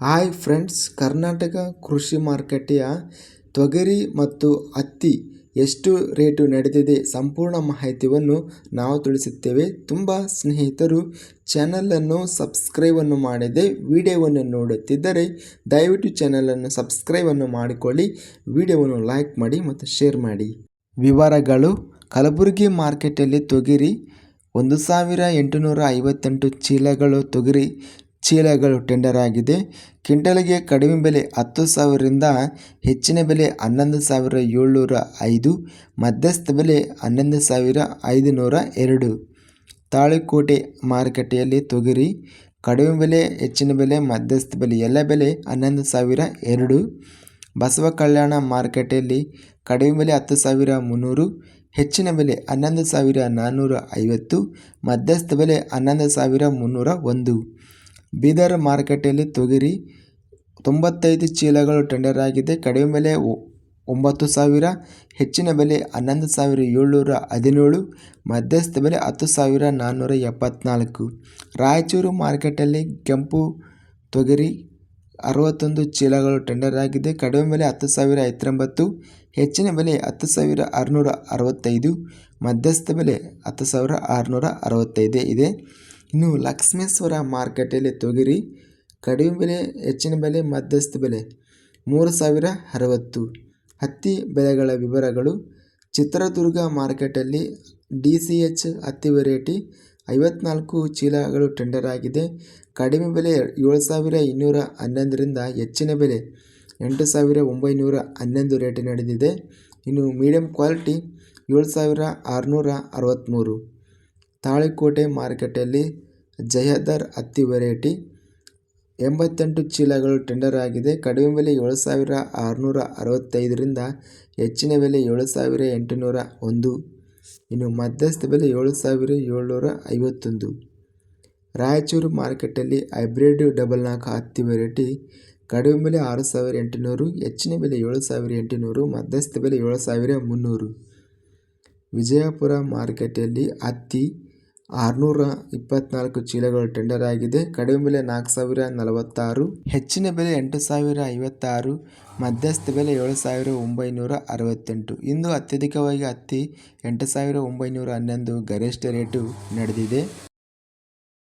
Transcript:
Hi friends Karnataka ಕೃಷಿ ಮಾರುಕಟ್ಟೆಯ ತೊಗರಿ ಮತ್ತು ಹತ್ತಿ ಎಷ್ಟು ರೇಟು ನಡೆದಿದೆ ಸಂಪೂರ್ಣ ಮಾಹಿತಿಯನ್ನು ನಾವು ತಿಳಿಸುತ್ತೇವೆ. ತುಂಬ ಸ್ನೇಹಿತರು ಚಾನಲನ್ನು ಸಬ್ಸ್ಕ್ರೈಬನ್ನು ಮಾಡದೆ ವಿಡಿಯೋವನ್ನು ನೋಡುತ್ತಿದ್ದರೆ ದಯವಿಟ್ಟು ಚಾನಲನ್ನು ಸಬ್ಸ್ಕ್ರೈಬನ್ನು ಮಾಡಿಕೊಳ್ಳಿ, ವಿಡಿಯೋವನ್ನು ಲೈಕ್ ಮಾಡಿ ಮತ್ತು ಶೇರ್ ಮಾಡಿ. ವಿವರಗಳು, ಕಲಬುರಗಿ ಮಾರ್ಕೆಟಲ್ಲಿ ತೊಗರಿ ಒಂದು ಸಾವಿರ ಎಂಟುನೂರ ಐವತ್ತೆಂಟು ಚೀಲಗಳು ತೊಗರಿ ಚೀಲಗಳು ಟೆಂಡರ್ ಆಗಿದೆ. ಕ್ವಿಂಟಲ್ಗೆ ಕಡಿಮೆ ಬೆಲೆ ಹತ್ತು ಸಾವಿರದಿಂದ ಹೆಚ್ಚಿನ ಬೆಲೆ ಹನ್ನೊಂದು ಸಾವಿರ ಏಳ್ನೂರ ಐದು, ಮಧ್ಯಸ್ಥ ಬೆಲೆ ಹನ್ನೊಂದು ಸಾವಿರ ಐದುನೂರ ಎರಡು. ತಾಳಿಕೋಟೆ ಮಾರುಕಟ್ಟೆಯಲ್ಲಿ ತೊಗರಿ, ಕಡಿಮೆ ಬೆಲೆ, ಹೆಚ್ಚಿನ ಬೆಲೆ, ಮಧ್ಯಸ್ಥ ಬೆಲೆ, ಎಲ್ಲ ಬೆಲೆ ಹನ್ನೊಂದು ಸಾವಿರ ಎರಡು. ಬಸವ ಕಲ್ಯಾಣ ಮಾರುಕಟ್ಟೆಯಲ್ಲಿ ಕಡಿಮೆ ಬೆಲೆ ಹತ್ತು ಸಾವಿರ ಮುನ್ನೂರು, ಹೆಚ್ಚಿನ ಬೆಲೆ ಹನ್ನೊಂದು ಸಾವಿರ ನಾನ್ನೂರ ಐವತ್ತು, ಮಧ್ಯಸ್ಥ ಬೆಲೆ ಹನ್ನೊಂದು ಸಾವಿರ ಮುನ್ನೂರ ಒಂದು. ಬೀದರ್ ಮಾರುಕಟ್ಟೆಯಲ್ಲಿ ತೊಗರಿ ತೊಂಬತ್ತೈದು ಚೀಲಗಳು ಟೆಂಡರ್ ಆಗಿದೆ. ಕಡಿಮೆ ಬೆಲೆ ಒಂಬತ್ತು ಸಾವಿರ, ಹೆಚ್ಚಿನ ಬೆಲೆ ಹನ್ನೊಂದು ಸಾವಿರ ಏಳ್ನೂರ ಹದಿನೇಳು, ಮಧ್ಯಸ್ಥ ಬೆಲೆ ಹತ್ತು ಸಾವಿರ ನಾನ್ನೂರ ಎಪ್ಪತ್ನಾಲ್ಕು. ರಾಯಚೂರು ಮಾರ್ಕೆಟಲ್ಲಿ ಕೆಂಪು ತೊಗರಿ ಅರವತ್ತೊಂದು ಚೀಲಗಳು ಟೆಂಡರ್ ಆಗಿದೆ. ಕಡಿಮೆ ಬೆಲೆ ಹತ್ತು ಸಾವಿರ ಐತ್ರೊಂಬತ್ತು ಹೆಚ್ಚಿನ ಬೆಲೆ ಹತ್ತು ಸಾವಿರ ಆರುನೂರ ಅರವತ್ತೈದು, ಮಧ್ಯಸ್ಥ ಬೆಲೆ ಹತ್ತು ಸಾವಿರ ಆರುನೂರ ಅರವತ್ತೈದು ಇದೆ. ಇನ್ನು ಲಕ್ಷ್ಮೇಶ್ವರ ಮಾರ್ಕೆಟಲ್ಲಿ ತೊಗರಿ, ಕಡಿಮೆ ಬೆಲೆ, ಹೆಚ್ಚಿನ ಬೆಲೆ, ಮಧ್ಯಸ್ಥ ಬೆಲೆ ಮೂರು ಸಾವಿರ ಅರವತ್ತು. ಹತ್ತಿ ಬೆಲೆಗಳ ವಿವರಗಳು. ಚಿತ್ರದುರ್ಗ ಮಾರ್ಕೆಟಲ್ಲಿ ಡಿ ಸಿ ಎಚ್ ಹತ್ತಿ ವೆರೈಟಿ ಐವತ್ನಾಲ್ಕು ಚೀಲಗಳು ಟೆಂಡರ್ ಆಗಿದೆ. ಕಡಿಮೆ ಬೆಲೆ ಏಳು ಸಾವಿರ ಇನ್ನೂರ ಹನ್ನೊಂದರಿಂದ ಹೆಚ್ಚಿನ ಬೆಲೆ ಎಂಟು ಸಾವಿರ ಒಂಬೈನೂರ ಹನ್ನೊಂದು ರೇಟ್ ನಡೆದಿದೆ. ಇನ್ನು ಮೀಡಿಯಂ ಕ್ವಾಲಿಟಿ ಏಳು ಸಾವಿರ ಆರುನೂರ ಅರವತ್ತ್ಮೂರು. ತಾಳಿಕೋಟೆ ಮಾರುಕಟ್ಟೆಯಲ್ಲಿ ಜಯದರ್ ಹತ್ತಿ ವೆರೈಟಿ. ಎಂಬತ್ತೆಂಟು ಚೀಲಗಳು ಟೆಂಡರ್ ಆಗಿದೆ. ಕಡಿಮೆ ಬೆಲೆ ಏಳು ಸಾವಿರ ಆರುನೂರ ಅರವತ್ತೈದರಿಂದ ಹೆಚ್ಚಿನ ಬೆಲೆ ಏಳು ಸಾವಿರ ಎಂಟುನೂರ ಒಂದು. ಇನ್ನು ಮಧ್ಯಸ್ಥ ಬೆಲೆ ಏಳು ಸಾವಿರ ಏಳ್ನೂರ ಐವತ್ತೊಂದು. ರಾಯಚೂರು ಮಾರುಕಟ್ಟೆಯಲ್ಲಿ ಹೈಬ್ರಿಡ್ ಡಬಲ್ ನಾಲ್ಕು ಹತ್ತಿ ವೆರೈಟಿ. ಕಡಿಮೆ ಬೆಲೆ ಆರು ಸಾವಿರ ಎಂಟುನೂರು, ಹೆಚ್ಚಿನ ಬೆಲೆ ಏಳು ಸಾವಿರ ಎಂಟುನೂರು, ಮಧ್ಯಸ್ಥ ಬೆಲೆ ಏಳು ಸಾವಿರ ಮುನ್ನೂರು. ವಿಜಯಪುರ ಮಾರುಕಟ್ಟೆಯಲ್ಲಿ ಹತ್ತಿ ಆರುನೂರ ಇಪ್ಪತ್ನಾಲ್ಕು ಚೀಲಗಳು ಟೆಂಡರ್ ಆಗಿದೆ. ಕಡಿಮೆ ಬೆಲೆ ನಾಲ್ಕು ಸಾವಿರ ನಲವತ್ತಾರು, ಹೆಚ್ಚಿನ ಬೆಲೆ ಎಂಟು ಸಾವಿರ ಐವತ್ತಾರು, ಮಧ್ಯಸ್ಥ ಬೆಲೆ ಏಳು ಸಾವಿರ ಒಂಬೈನೂರ ಅರವತ್ತೆಂಟು. ಇಂದು ಅತ್ಯಧಿಕವಾಗಿ ಹತ್ತಿ ಎಂಟು ಸಾವಿರ ಒಂಬೈನೂರ ಹನ್ನೊಂದು ಗರಿಷ್ಠ ರೇಟು ನಡೆದಿದೆ.